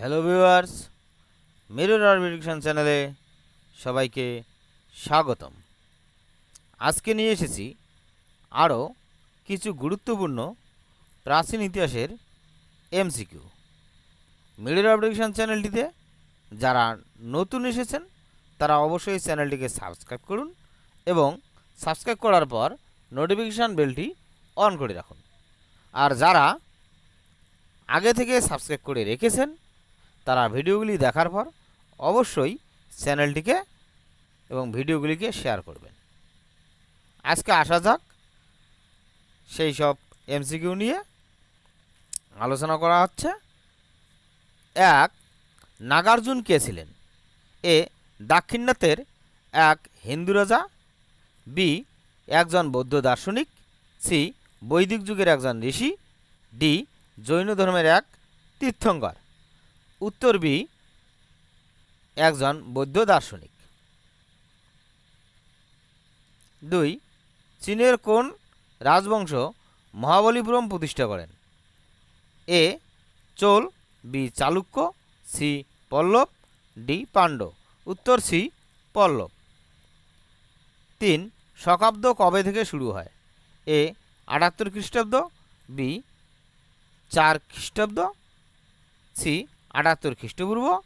Hello viewers mirror অরবিডিকশন চ্যানেলে সবাইকে স্বাগতম। আজকে নিয়ে এসেছি আরও কিছু গুরুত্বপূর্ণ প্রাচীন ইতিহাসের এমসিকিউ মিরর অরবিডিকশন চ্যানেলটিতে যারা নতুন এসেছেন, তারা অবশ্যই চ্যানেলটিকে সাবস্ক্রাইব করুন এবং সাবস্ক্রাইব করার পর নোটিফিকেশান বেলটি অন করে রাখুন। আর যারা আগে থেকে সাবস্ক্রাইব করে রেখেছেন তারা ভিডিওগুলি দেখার পর অবশ্যই চ্যানেলটিকে এবং ভিডিওগুলিকে শেয়ার করবেন। আজকে আসা যাক, সেই সব এমসিকিউ নিয়ে আলোচনা করা হচ্ছে। এক, নাগার্জুন কে ছিলেন? এ, দাক্ষিণাত্যের এক হিন্দু রাজা, বি, একজন বৌদ্ধ দার্শনিক, সি, বৈদিক যুগের একজন ঋষি, ডি, জৈন ধর্মের এক তীর্থঙ্কর। উত্তর বি, একজন বৌদ্ধ দার্শনিক। দুই, চীনের কোন রাজবংশ মহাবলীপুরম প্রতিষ্ঠা করেন? A, Chola, B, Chalukya, C, Pallava, D Pandya উত্তর সি, পল্লব। তিন, শকাব্দ কবে থেকে শুরু হয়? এ, আটাত্তর খ্রিস্টাব্দ, বি, চার খ্রিস্টাব্দ, সি আটাত্তর খ্রিস্টপূর্ব,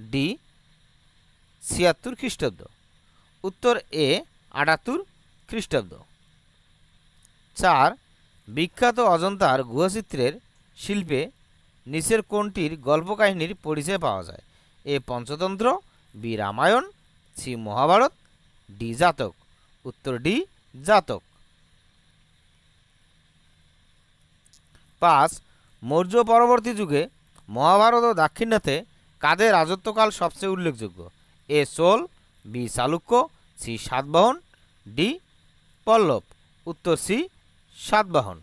ডি, ছিয়াত্তর খ্রিস্টাব্দ। উত্তর এ, আটাত্তর খ্রিস্টাব্দ। চার, বিখ্যাত অজন্তার গুহাচিত্রের শিল্পে নিচের কোনটির গল্পকাহিনীর পরিচয় পাওয়া যায়। A Panchatantra, B Ramayana, C Mahabharata, D Jataka. উত্তর ডি, জাতক। পাঁচ, মৌর্য পরবর্তী যুগে মহাভারত ও দাক্ষিণাত্যে কাদের রাজত্বকাল সবচেয়ে উল্লেখযোগ্য? A Chola B Chalukya C Satavahana, D Pallava, উত্তর সি সাতবাহন।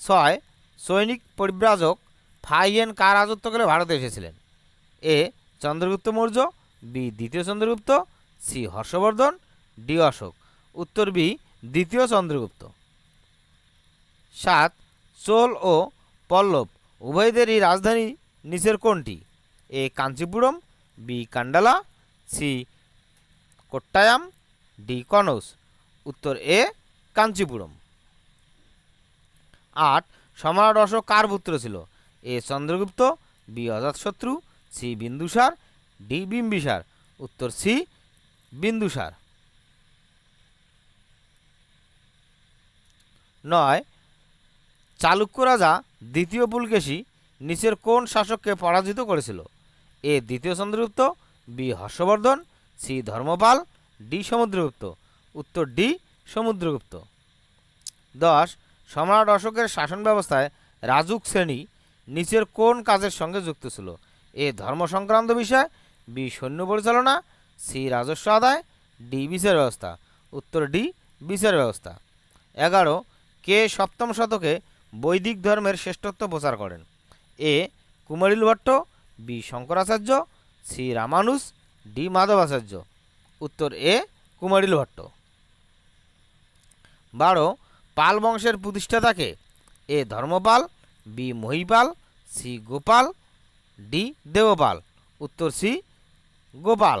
ছয়, সৈনিক পরিব্রাজক ফাইয়েন কার রাজত্বকালে ভারতে এসেছিলেন? এ চন্দ্রগুপ্ত মৌর্য, বি দ্বিতীয় চন্দ্রগুপ্ত, সি হর্ষবর্ধন, ডি অশোক, উত্তর বি দ্বিতীয় চন্দ্রগুপ্ত। সাত চোল ও পল্লব উভয়দেরই রাজধানী নিচের কোনটি? A Kanchipuram, B Kandala, C Kottayam, D Kannauj উত্তর এ কাঞ্চিপুরম। আট, সম্রাট অশোক কার পুত্র ছিল? A Chandragupta, B Ajatashatru, C Bindusara, D Bimbisara. উত্তর সি বিন্দুসার। নয়, চালুক্য রাজা দ্বিতীয় পুলকেশী নিচের কোন শাসককে পরাজিত করেছিল? এ দ্বিতীয় Chandragupta, B Harshavardhana, C Dharmapala, D Samudragupta. উত্তর ডি সমুদ্রগুপ্ত। দশ, সম্রাট অশোকের শাসন ব্যবস্থায় রাজুক শ্রেণি নিচের কোন কাজের সঙ্গে যুক্ত ছিল? এ ধর্ম সংক্রান্ত বিষয়, বি সৈন্য পরিচালনা, সি রাজস্ব আদায়, ডি বিচার ব্যবস্থা। উত্তর ডি বিচার ব্যবস্থা। এগারো, কে সপ্তম শতকে বৈদিক ধর্মের শ্রেষ্ঠত্ব প্রচার করেন। A Kumarila Bhatta, B Shankaracharya, C Ramanuja, D Madhvacharya. উত্তর এ কুমারিল ভট্ট। বারো, পাল বংশের প্রতিষ্ঠাতাকে A Dharmapala, B Mahipala, C Gopala, D Devapala. উত্তর সি গোপাল।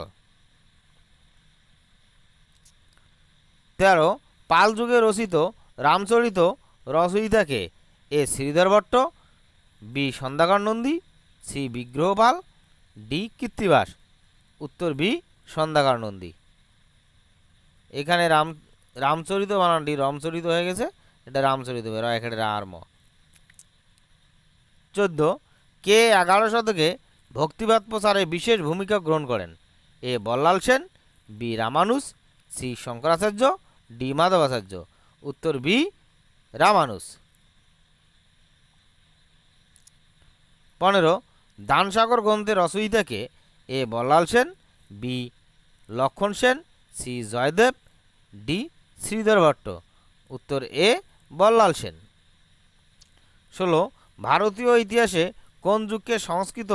তেরো, পাল যুগে রচিত, Ramacharita রচয়িতাকে A Sridhara Bhatta, B Sandhyakar Nandi, C Vigrahapala D Krittibas উত্তর বি সন্ধ্যাকর নন্দী। এখানে রাম, রামচরিত বানানটি রমচরিত হয়ে গেছে, এটা রামচরিত বের এখানে রা আর ম। চোদ্দ, কে এগারো শতকে ভক্তিবাদ প্রচারে বিশেষ ভূমিকা গ্রহণ করেন? A Ballal Sen, B Ramanuj, C Shankaracharya, D Madhavacharya, উত্তর বি রামানুজ। পনেরো, দানসাগর গ্রন্থের রচয়িতাকে A Ballal Sen, B Lakshman Sen, C Jayadeva, D Sridhara Bhatta. উত্তর এ বল্লাল সেন। ষোলো, ভারতীয় ইতিহাসে কোন যুগকে সংস্কৃত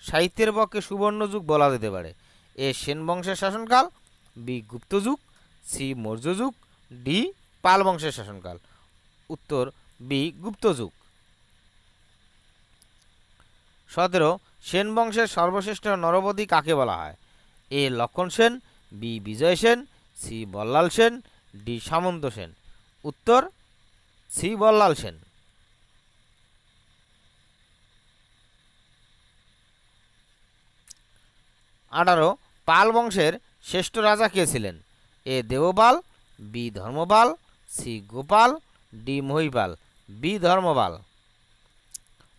সাহিত্যের পক্ষে সুবর্ণ যুগ বলা যেতে পারে? এ সেন বংশের শাসনকাল, বি গুপ্ত যুগ, সি মৌর্য যুগ, ডি পাল বংশের শাসনকাল। উত্তর, বি গুপ্ত যুগ। সতেরো, সেন বংশের সর্বশ্রেষ্ঠ নরপতি কাকে বলা হয়? A. Lakshman Sen, B. Vijay Sen, C. Ballal Sen, D. Samanta Sen. উত্তর, সি. বল্লাল সেন। আঠারো, পাল বংশের শ্রেষ্ঠ রাজা কে ছিলেন? A. Devapala B. Dharmapala, C. Gopala, D. Mahipala. B. Dharmapala.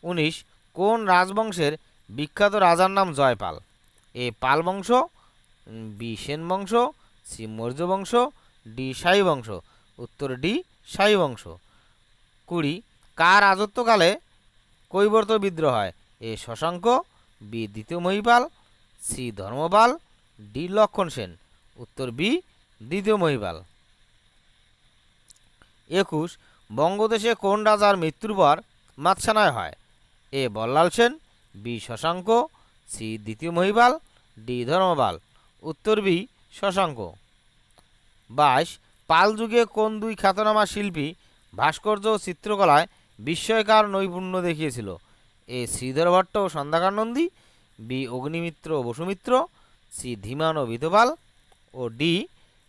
উনিশ কোন রাজবংশের বিখ্যাত রাজার নাম জয়পাল? এ পাল বংশ বি সেন বংশ, সি মৌর্য বংশ, ডি শাহী বংশ। উত্তর ডি শাহী বংশ। কুড়ি, কার রাজত্বকালে কৈবর্ত বিদ্রোহ হয়? এ শশাঙ্ক, বি দ্বিতীয় মহিপাল, সি ধর্মপাল, ডি লক্ষণ সেন। উত্তর বি দ্বিতীয় মহিপাল। একুশ, বঙ্গদেশে কোন রাজার মৃত্যুর পর মাতসানায় হয়? A Ballal Sen, B Shashanka, C দ্বিতীয় মহিপাল ডি ধর্মপাল উত্তর বি শশাঙ্ক। বাইশ, পাল যুগে কোন দুই খ্যাতনামা শিল্পী ভাস্কর্য ও চিত্রকলায় বিস্ময়কার নৈপুণ্য দেখিয়েছিল? এ শ্রীধর ভট্ট ও সন্ধ্যাকার নন্দী, বি অগ্নিমিত্র ও বসুমিত্র, সি ধীমান ও বিধপাল ও ডি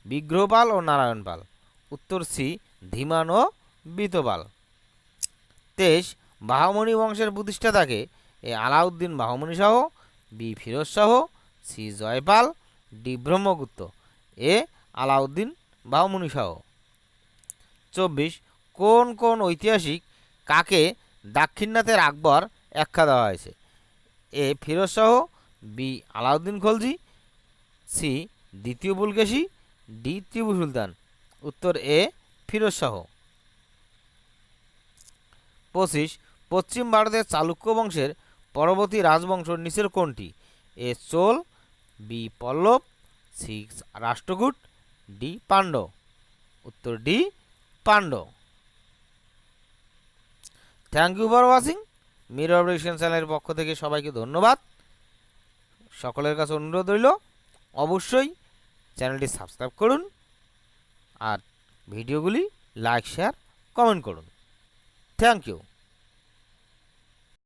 বিগ্রহপাল ও নারায়ণ পাল উত্তর সি ধীমান ও বিতপাল তেইশ বাহমণি বংশের প্রতিষ্ঠাতাকে A Alauddin Bahmani Shah B Firoz Shah C Jaypal, D Brahmagupta, A Alauddin Bahmani Shah চব্বিশ, কোন কোন ঐতিহাসিক কাকে দাক্ষিণাত্যের আকবর আখ্যা দেওয়া হয়েছে? A Firoz Shah B Alauddin Khalji, C দ্বিতীয় বুলকেশি ডি টিপু সুলতান। উত্তর এ ফিরোজ শাহ পঁচিশ পশ্চিম ভারতের চালুক্য বংশের পরবর্তী রাজবংশ নিচের কোনটি? A Chola, B Pallava, C Rashtrakuta, D Pandya উত্তর D Pandya thank you for watching mirror রিকশন চ্যানেলের পক্ষ থেকে সবাইকে ধন্যবাদ। সকলের কাছে অনুরোধ রইল, অবশ্যই চ্যানেলটি সাবস্ক্রাইব করুন আর ভিডিওগুলি লাইক, শেয়ার, কমেন্ট করুন। Thank you